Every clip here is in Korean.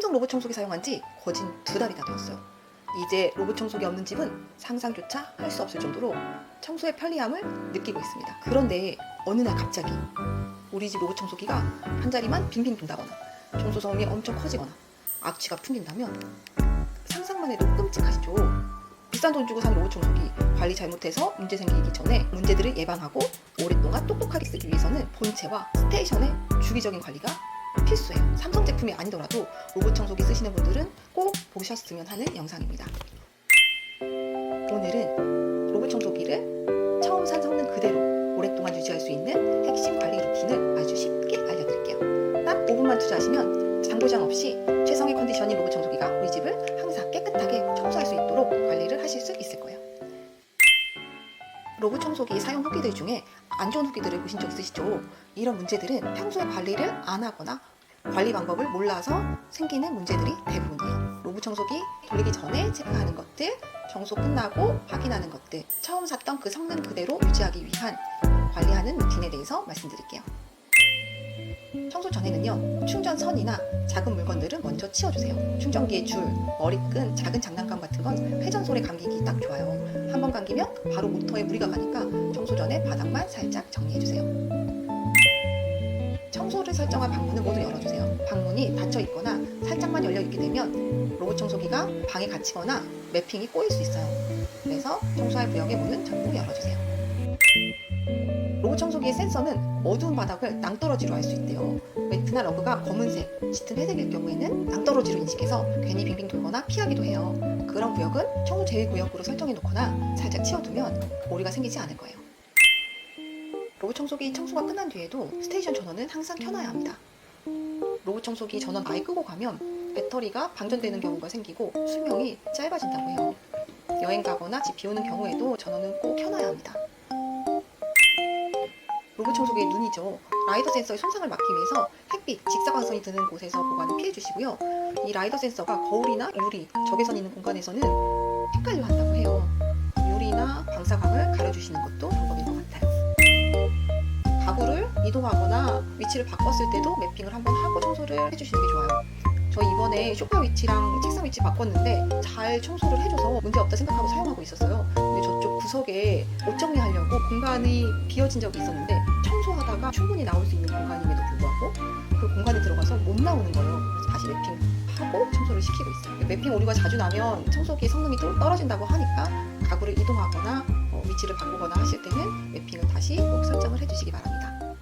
삼성 로봇 청소기 사용한 지 거진 두 달이 다 되었어요. 이제 로봇 청소기 없는 집은 상상조차 할 수 없을 정도로 청소의 편리함을 느끼고 있습니다. 그런데 어느 날 갑자기 우리 집 로봇 청소기가 한 자리만 빙빙 돈다거나 청소 성이 엄청 커지거나 악취가 풍긴다면 상상만 해도 끔찍하시죠. 비싼 돈 주고 산 로봇 청소기 관리 잘못해서 문제 생기기 전에 문제들을 예방하고 오랫동안 똑똑하게 쓰기 위해서는 본체와 스테이션의 주기적인 관리가 필수예요. 삼성 제품이 아니더라도 로봇 청소기 쓰시는 분들은 꼭 보셨으면 하는 영상입니다. 오늘은 로봇 청소기를 처음 산 성능 그대로 오랫동안 유지할 수 있는 핵심 관리 루틴을 아주 쉽게 알려드릴게요. 딱 5분만 투자하시면 장보장 없이 최상의 컨디션인 로봇 청소기가 우리 집을 항상 깨끗하게 청소할 수 있도록 관리를 하실 수 있을 거예요. 로봇 청소기 사용 후기들 중에 안 좋은 후기들을 보신 적 있으시죠? 이런 문제들은 평소에 관리를 안 하거나 관리 방법을 몰라서 생기는 문제들이 대부분이에요. 로봇 청소기 돌리기 전에 체크하는 것들, 청소 끝나고 확인하는 것들, 처음 샀던 그 성능 그대로 유지하기 위한 관리하는 루틴에 대해서 말씀드릴게요. 청소 전에는요, 충전선이나 작은 물건들은 먼저 치워주세요. 충전기의 줄, 머리끈, 작은 장난감 같은 건 회전솔에 감기기 딱 좋아요. 한 번 감기면 바로 모터에 무리가 가니까 청소 전에 바닥만 살짝 정리해주세요. 청소를 설정한 방문은 모두 열어주세요. 방문이 닫혀 있거나 살짝만 열려 있게 되면 로봇 청소기가 방에 갇히거나 매핑이 꼬일 수 있어요. 그래서 청소할 구역의 문은 전부 열어주세요. 로봇 청소기의 센서는 어두운 바닥을 낭떠러지로 알 수 있대요. 매트나 러그가 검은색, 짙은 회색일 경우에는 낭떠러지로 인식해서 괜히 빙빙 돌거나 피하기도 해요. 그런 구역은 청소 제외 구역으로 설정해 놓거나 살짝 치워두면 오류가 생기지 않을 거예요. 로봇 청소기 청소가 끝난 뒤에도 스테이션 전원은 항상 켜놔야 합니다. 로봇 청소기 전원 아예 끄고 가면 배터리가 방전되는 경우가 생기고 수명이 짧아진다고 해요. 여행 가거나 집 비우는 경우에도 전원은 꼭 켜놔야 합니다. 로봇 청소기의 눈이죠. 라이더 센서의 손상을 막기 위해서 햇빛, 직사광선이 드는 곳에서 보관을 피해 주시고요. 이 라이더 센서가 거울이나 유리, 적외선 있는 공간에서는 헷갈려 한다고 해요. 유리나 방사광을 가려주시는 것도 방법인 것 같아요. 가구를 이동하거나 위치를 바꿨을 때도 매핑을 한번 하고 청소를 해주시는 게 좋아요. 저 이번에 소파 위치랑 책상 위치 바꿨는데 잘 청소를 해줘서 문제 없다 생각하고 사용하고 있었어요. 구석에 옷 정리하려고 공간이 비어진 적이 있었는데 청소하다가 충분히 나올 수 있는 공간임에도 불구하고 그 공간에 들어가서 못 나오는 거예요. 그래서 다시 매핑하고 청소를 시키고 있어요. 매핑 오류가 자주 나면 청소기 성능이 또 떨어진다고 하니까 가구를 이동하거나 어, 위치를 바꾸거나 하실 때는 매핑을 다시 꼭 설정을 해주시기 바랍니다.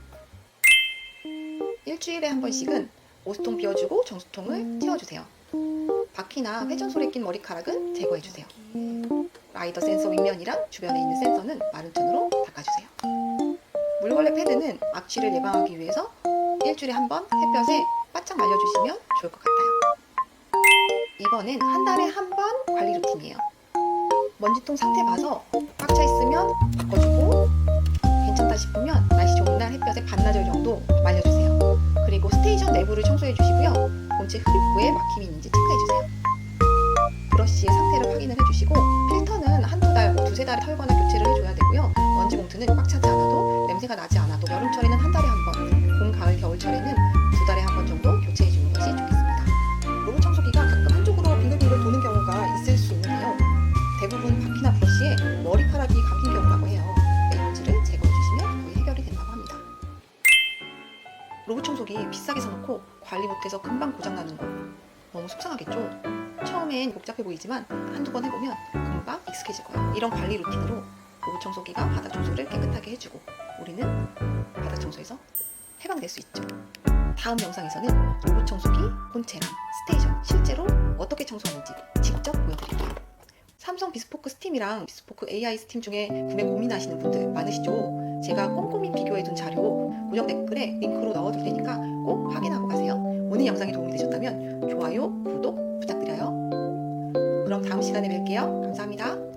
일주일에 한 번씩은 오수통 비워주고 정수통을 채워주세요. 바퀴나 회전솔에 낀 머리카락은 제거해주세요. 라이더 센서 윗면이랑 주변에 있는 센서는 마른 천으로 닦아주세요. 물걸레 패드는 악취를 예방하기 위해서 일주일에 한 번 햇볕에 바짝 말려주시면 좋을 것 같아요. 이번엔 한 달에 한 번 관리 루틴이에요. 먼지통 상태 봐서 꽉차 있으면 바꿔주고 괜찮다 싶으면 날씨 좋은 날 햇볕에 반나절 정도 말려주세요. 그리고 스테이션 내부를 청소해 주시고요. 본체 흡입구에 막힘이 있는지 체크해 주세요. 브러쉬의 상태를 확인을 해주시고 필터는 한두 달, 뭐 두세 달에 털거나 교체를 해줘야 되고요. 먼지 봉투는 꽉 차지 않아도 냄새가 나지 않아도 여름철에는 한 달에 한 번, 봄, 가을, 겨울철에는 두 달에 한 번 정도 교체해 주는 것이 좋겠습니다. 로봇 청소기가 가끔 한쪽으로 빙글빙글 도는 경우가 있을 수 있는데요. 대부분 바퀴나 브러쉬에 머리카락이 감긴 경우라고 해요. 먼지를 제거해 주시면 거의 해결이 된다고 합니다. 로봇 청소기 비싸게 사놓고 관리 못해서 금방 고장나는 거 너무 속상하겠죠? 처음엔 복잡해 보이지만 한두 번 해보면 금방 익숙해질 거예요. 이런 관리 루틴으로 로봇 청소기가 바닥 청소를 깨끗하게 해주고 우리는 바닥 청소에서 해방될 수 있죠. 다음 영상에서는 로봇 청소기, 본체랑 스테이션 실제로 어떻게 청소하는지 직접 보여드릴게요. 삼성 비스포크 스팀이랑 비스포크 AI 스팀 중에 구매 고민하시는 분들 많으시죠? 제가 꼼꼼히 비교해둔 자료 고정 댓글에 링크로 넣어둘 테니까 꼭 확인하고 가세요. 오늘 영상이 도움이 되셨다면 좋아요, 구독 부탁드려요. 다음 시간에 뵐게요. 감사합니다.